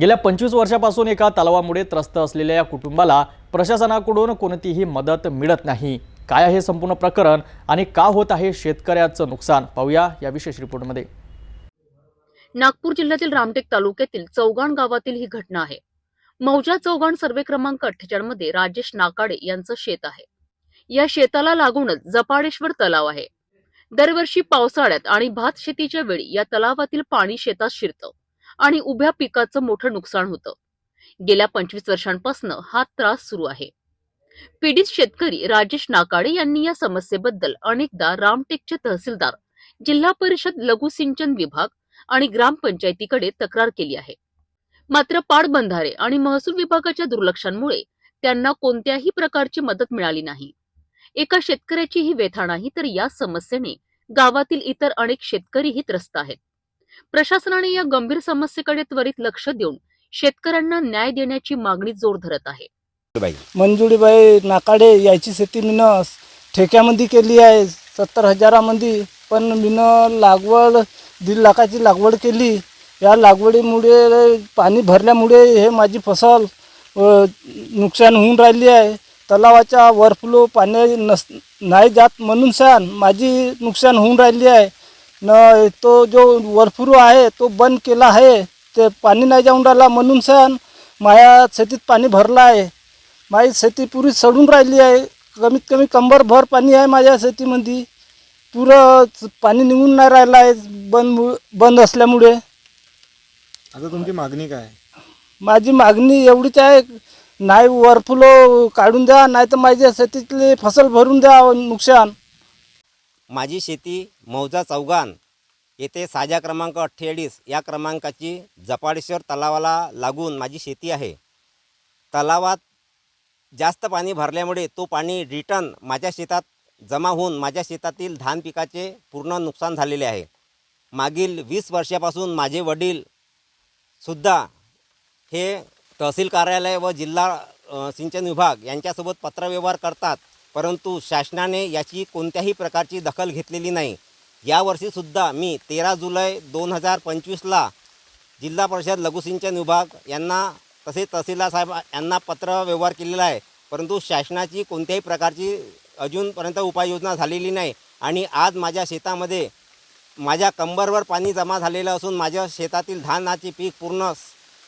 गेल्या पंचवीस वर्षापासून एका तलावामुळे त्रस्त असलेल्या या कुटुंबाला प्रशासनाकडून कोणतीही मदत मिळत नाही. काय आहे संपूर्ण प्रकरण आणि का होत आहे शेतकऱ्याचं नुकसान? पाहूया या विशेष रिपोर्टमध्ये. नागपूर जिल्ह्यातील रामटेक तालुक्यातील चौगाण गावातील ही घटना आहे. मौजा चौगाण सर्वे क्रमांक अठ्ठेचाळीसमध्ये राजेश नाकाडे यांचं शेत आहे. या शेताला लागूनच जपाडेश्वर तलाव आहे. दरवर्षी पावसाळ्यात आणि भात शेतीच्या वेळी या तलावातील पाणी शेतात शिरतं. आणि उभ्या पिकाचं मोठं नुकसान होतं. गेल्या पंचवीस वर्षांपासून हा त्रास सुरू आहे. पीडित शेतकरी राजेश नाकाडे यांनी या समस्येबद्दल अनेकदा रामटेकचे तहसीलदार जिल्हा परिषद लघु सिंचन विभाग आणि ग्रामपंचायतीकडे तक्रार केली आहे. मात्र पाटबंधारे आणि महसूल विभागाच्या दुर्लक्षांमुळे त्यांना कोणत्याही प्रकारची मदत मिळाली नाही. एका शेतकऱ्याची ही व्यथा नाही तर या समस्येने गावातील इतर अनेक शेतकरीही त्रस्त आहेत. प्रशासनाने या गंभीर समस्येकडे त्वरित लक्ष देऊन शेतकऱ्यांना न्याय देण्याची मागणी जोर धरत आहे. बाई. मंजुळीबाई नाकाडे याची शेती मीनं ठेक्यामध्ये केली आहे सत्तर हजारामध्ये पण मीनं लागवड दीड लाखाची लागवड केली. या लागवडीमुळे पाणी भरल्यामुळे हे माझी फसल नुकसान होऊन राहिली आहे. तलावाच्या वरफ्लो पाणी नस नाही जात म्हणून सान माझी नुकसान होऊन राहिली आहे. न तो जो वरफुरू आहे तो बंद केला आहे. ते पाणी नाही जाऊन राहिला म्हणून सान माझ्या शेतीत पाणी भरलं आहे. माझी शेती पुरी सडून राहिली आहे. कमीत कमी कंबरभर पाणी आहे माझ्या शेतीमध्ये पुरं पाणी निघून नाही राहिलं आहे. बंद बंद असल्यामुळे. आता तुमची मागणी काय? माझी मागणी एवढीच आहे. नाही वरफुलो काढून द्या नाही तर माझ्या शेतीतली फसल भरून द्या नुकसान. माझी शेती मौजा चौगान येथे साजा क्रमांक अठ्ठेचाळीस या क्रमांकाची जपाडेश्वर तलावाला लागून माझी शेती आहे. तलावात जास्त पाणी भरल्यामुळे तो पाणी रिटर्न माझ्या शेतात जमा होऊन माझ्या शेतातील धान पिकाचे पूर्ण नुकसान झालेले आहे. मागील वीस वर्षापासून माझे वडील सुद्धा हे तहसील कार्यालय व जिल्हा सिंचन विभाग यांच्यासोबत पत्रव्यवहार करतात. परंतु शासनाने याची कोणत्याही प्रकारची दखल घेतलेली नाही. यावर्षीसुद्धा मी तेरा जुलै दोन हजार पंचवीसला जिल्हा परिषद लघुसिंचन विभाग यांना तसेच तहसीलदार साहेब यांना पत्र व्यवहार केलेला आहे. परंतु शासनाची कोणत्याही प्रकारची अजूनपर्यंत उपाययोजना झालेली नाही. आणि आज माझ्या शेतामध्ये माझ्या कंबरवर पाणी जमा झालेलं असून माझ्या शेतातील धानाचे पीक पूर्ण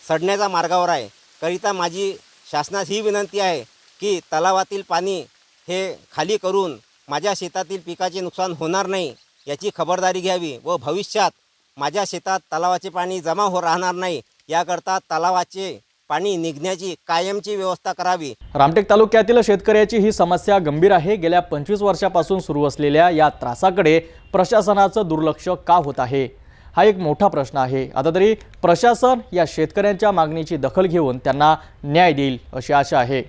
सडण्याच्या मार्गावर आहे. करिता माझी शासनास ही विनंती आहे की तलावातील पाणी हे खाली करून माझ्या शेतातील पिकाचे नुकसान होणार नाही याची खबरदारी घ्यावी व भविष्यात माझ्या शेतात तलावाचे पाणी जमा हो राहणार नाही याकरता तलावाचे पाणी निघण्याची कायमची व्यवस्था करावी. रामटेक तालुक्यातील शेतकऱ्याची ही समस्या गंभीर आहे. गेल्या पंचवीस वर्षापासून सुरू असलेल्या या त्रासाकडे प्रशासनाचं दुर्लक्ष का होत आहे? हा एक मोठा प्रश्न आहे. आता तरी प्रशासन या शेतकऱ्यांच्या मागणीची दखल घेऊन त्यांना न्याय देईल अशी आशा आहे.